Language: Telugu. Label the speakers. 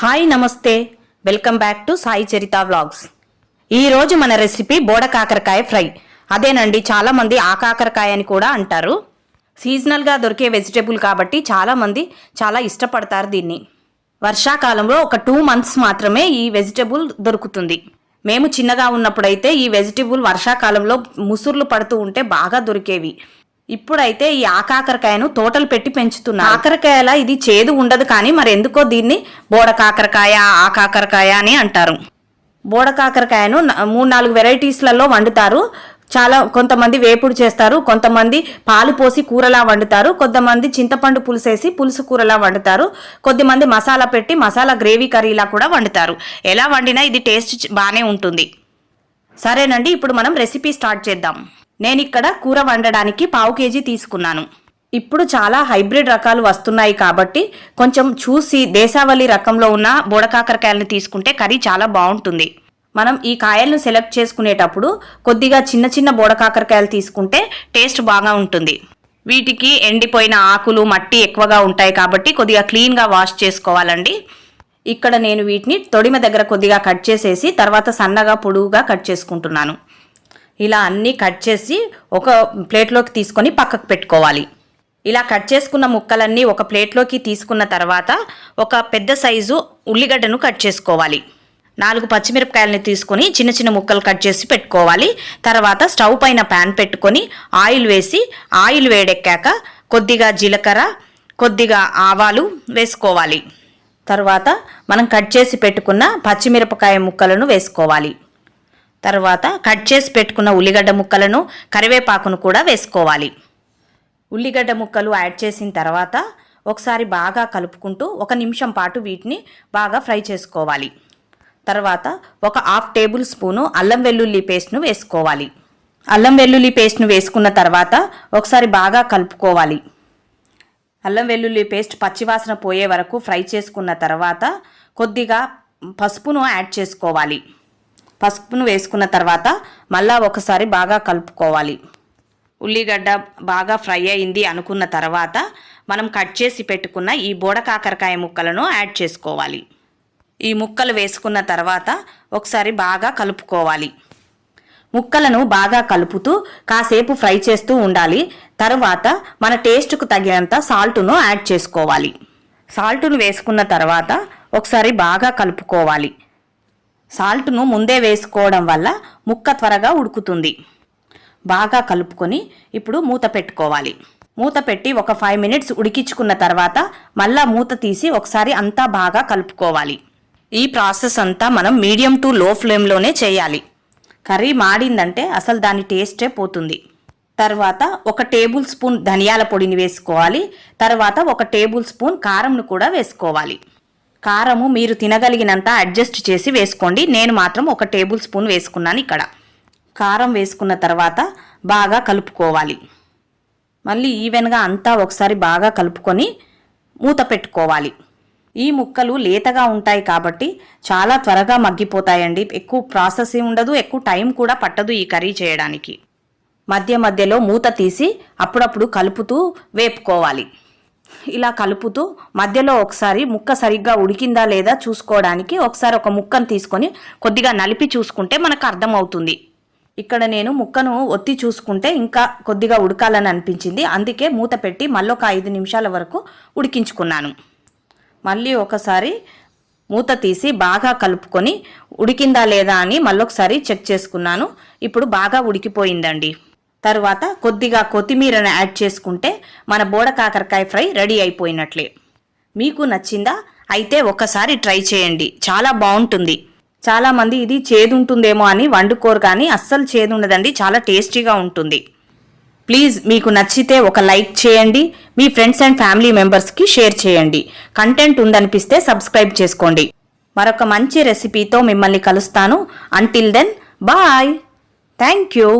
Speaker 1: హాయ్ నమస్తే. Welcome back to Sai Charitha vlogs. ఈరోజు మన రెసిపీ బోడ కాకరకాయ ఫ్రై. అదేనండి చాలామంది ఆ కాకరకాయ అని కూడా అంటారు. సీజనల్గా దొరికే వెజిటేబుల్ కాబట్టి చాలామంది చాలా ఇష్టపడతారు దీన్ని. వర్షాకాలంలో ఒక టూ మంత్స్ మాత్రమే ఈ వెజిటేబుల్ దొరుకుతుంది. మేము చిన్నగా ఉన్నప్పుడైతే ఈ వెజిటేబుల్ వర్షాకాలంలో ముసుర్లు పడుతూ ఉంటే బాగా దొరికేవి. ఇప్పుడైతే ఈ ఆకాకరకాయను తోటలు పెట్టి పెంచుతున్నారు. ఆకరకాయల ఇది చేదు ఉండదు కానీ మరి ఎందుకో దీన్ని బోడ కాకరకాయ ఆకాకరకాయ అని అంటారు. బోడ కాకరకాయను మూడు నాలుగు వెరైటీస్లలో వండుతారు. చాలా కొంతమంది వేపుడు చేస్తారు కొంతమంది పాలు పోసి కూరలా వండుతారు కొంతమంది చింతపండు పులుసేసి పులుసు కూరలా వండుతారు కొద్దిమంది మసాలా పెట్టి మసాలా గ్రేవీ కర్రీలా కూడా వండుతారు. ఎలా వండినా ఇది టేస్ట్ బాగానే ఉంటుంది. సరేనండి ఇప్పుడు మనం రెసిపీ స్టార్ట్ చేద్దాం. నేను ఇక్కడ కూర వండడానికి పావు కేజీ తీసుకున్నాను. ఇప్పుడు చాలా హైబ్రిడ్ రకాలు వస్తున్నాయి కాబట్టి కొంచెం చూసి దేశావళి రకంలో ఉన్న బోడకాకరకాయలను తీసుకుంటే కర్రీ చాలా బాగుంటుంది. మనం ఈ కాయలను సెలెక్ట్ చేసుకునేటప్పుడు కొద్దిగా చిన్న చిన్న బోడకాకరకాయలు తీసుకుంటే టేస్ట్ బాగా ఉంటుంది. వీటికి ఎండిపోయిన ఆకులు మట్టి ఎక్కువగా ఉంటాయి కాబట్టి కొద్దిగా క్లీన్గా వాష్ చేసుకోవాలండి. ఇక్కడ నేను వీటిని తొడిమ దగ్గర కొద్దిగా కట్ చేసేసి తర్వాత సన్నగా పొడువుగా కట్ చేసుకుంటున్నాను. ఇలా అన్నీ కట్ చేసి ఒక ప్లేట్లోకి తీసుకొని పక్కకు పెట్టుకోవాలి. ఇలా కట్ చేసుకున్న ముక్కలన్నీ ఒక ప్లేట్లోకి తీసుకున్న తర్వాత ఒక పెద్ద సైజు ఉల్లిగడ్డను కట్ చేసుకోవాలి. నాలుగు పచ్చిమిరపకాయలని తీసుకొని చిన్న చిన్న ముక్కలు కట్ చేసి పెట్టుకోవాలి. తర్వాత స్టవ్ పైన ప్యాన్ పెట్టుకొని ఆయిల్ వేసి ఆయిల్ వేడెక్కాక కొద్దిగా జీలకర్ర కొద్దిగా ఆవాలు వేసుకోవాలి. తర్వాత మనం కట్ చేసి పెట్టుకున్న పచ్చిమిరపకాయ ముక్కలను వేసుకోవాలి. తర్వాత కట్ చేసి పెట్టుకున్న ఉల్లిగడ్డ ముక్కలను కరివేపాకును కూడా వేసుకోవాలి. ఉల్లిగడ్డ ముక్కలు యాడ్ చేసిన తర్వాత ఒకసారి బాగా కలుపుకుంటూ ఒక నిమిషం పాటు వీటిని బాగా ఫ్రై చేసుకోవాలి. తర్వాత ఒక హాఫ్ టేబుల్ స్పూను అల్లం వెల్లుల్లి పేస్ట్ను వేసుకోవాలి. అల్లం వెల్లుల్లి పేస్ట్ను వేసుకున్న తర్వాత ఒకసారి బాగా కలుపుకోవాలి. అల్లం వెల్లుల్లి పేస్ట్ పచ్చివాసన పోయే వరకు ఫ్రై చేసుకున్న తర్వాత కొద్దిగా పసుపును యాడ్ చేసుకోవాలి. పసుపును వేసుకున్న తర్వాత మళ్ళా ఒకసారి బాగా కలుపుకోవాలి. ఉల్లిగడ్డ బాగా ఫ్రై అయింది అనుకున్న తర్వాత మనం కట్ చేసి పెట్టుకున్న ఈ బోడ కాకరకాయ ముక్కలను యాడ్ చేసుకోవాలి. ఈ ముక్కలు వేసుకున్న తర్వాత ఒకసారి బాగా కలుపుకోవాలి. ముక్కలను బాగా కలుపుతూ కాసేపు ఫ్రై చేస్తూ ఉండాలి. తర్వాత మన టేస్ట్కు తగినంత సాల్టును యాడ్ చేసుకోవాలి. సాల్టును వేసుకున్న తర్వాత ఒకసారి బాగా కలుపుకోవాలి. సాల్ట్ను ముందే వేసుకోవడం వల్ల ముక్క త్వరగా ఉడుకుతుంది. బాగా కలుపుకొని ఇప్పుడు మూత పెట్టుకోవాలి. మూత పెట్టి ఒక ఫైవ్ మినిట్స్ ఉడికించుకున్న తర్వాత మళ్ళా మూత తీసి ఒకసారి అంతా బాగా కలుపుకోవాలి. ఈ ప్రాసెస్ అంతా మనం మీడియం టు లో ఫ్లేమ్లోనే చేయాలి. కర్రీ మాడిందంటే అసలు దాని టేస్టే పోతుంది. తర్వాత ఒక టేబుల్ స్పూన్ ధనియాల పొడిని వేసుకోవాలి. తర్వాత ఒక టేబుల్ స్పూన్ కారంను కూడా వేసుకోవాలి. కారము మీరు తినగలిగినంత అడ్జస్ట్ చేసి వేసుకోండి. నేను మాత్రం ఒక టేబుల్ స్పూన్ వేసుకున్నాను ఇక్కడ. కారం వేసుకున్న తర్వాత బాగా కలుపుకోవాలి. మళ్ళీ ఈవెన్గా అంతా ఒకసారి బాగా కలుపుకొని మూత పెట్టుకోవాలి. ఈ ముక్కలు లేతగా ఉంటాయి కాబట్టి చాలా త్వరగా మగ్గిపోతాయండి. ఎక్కువ ప్రాసెస్ ఉండదు ఎక్కువ టైం కూడా పట్టదు ఈ కర్రీ చేయడానికి. మధ్య మధ్యలో మూత తీసి అప్పుడప్పుడు కలుపుతూ వేపుకోవాలి. ఇలా కలుపుతూ మధ్యలో ఒకసారి ముక్క సరిగ్గా ఉడికిందా లేదా చూసుకోవడానికి ఒకసారి ఒక ముక్కను తీసుకొని కొద్దిగా నలిపి చూసుకుంటే మనకు అర్థమవుతుంది. ఇక్కడ నేను ముక్కను ఒత్తి చూసుకుంటే ఇంకా కొద్దిగా ఉడకాలని అనిపించింది. అందుకే మూత పెట్టి మళ్ళీ ఒక ఐదు నిమిషాల వరకు ఉడికించుకున్నాను. మళ్ళీ ఒకసారి మూత తీసి బాగా కలుపుకొని ఉడికిందా లేదా అని మళ్ళొకసారి చెక్ చేసుకున్నాను. ఇప్పుడు బాగా ఉడికిపోయిందండి. తర్వాత కొద్దిగా కొత్తిమీరను యాడ్ చేసుకుంటే మన బోడ కాకరకాయ ఫ్రై రెడీ అయిపోయినట్లే. మీకు నచ్చిందా? అయితే ఒకసారి ట్రై చేయండి. చాలా బాగుంటుంది. చాలామంది ఇది చేదుంటుందేమో అని వండుకోరు కానీ అస్సలు చేదు ఉండదండి చాలా టేస్టీగా ఉంటుంది. ప్లీజ్ మీకు నచ్చితే ఒక లైక్ చేయండి. మీ ఫ్రెండ్స్ అండ్ ఫ్యామిలీ మెంబర్స్కి షేర్ చేయండి. కంటెంట్ ఉందనిపిస్తే సబ్స్క్రైబ్ చేసుకోండి. మరొక మంచి రెసిపీతో మిమ్మల్ని కలుస్తాను. Until then bye thank you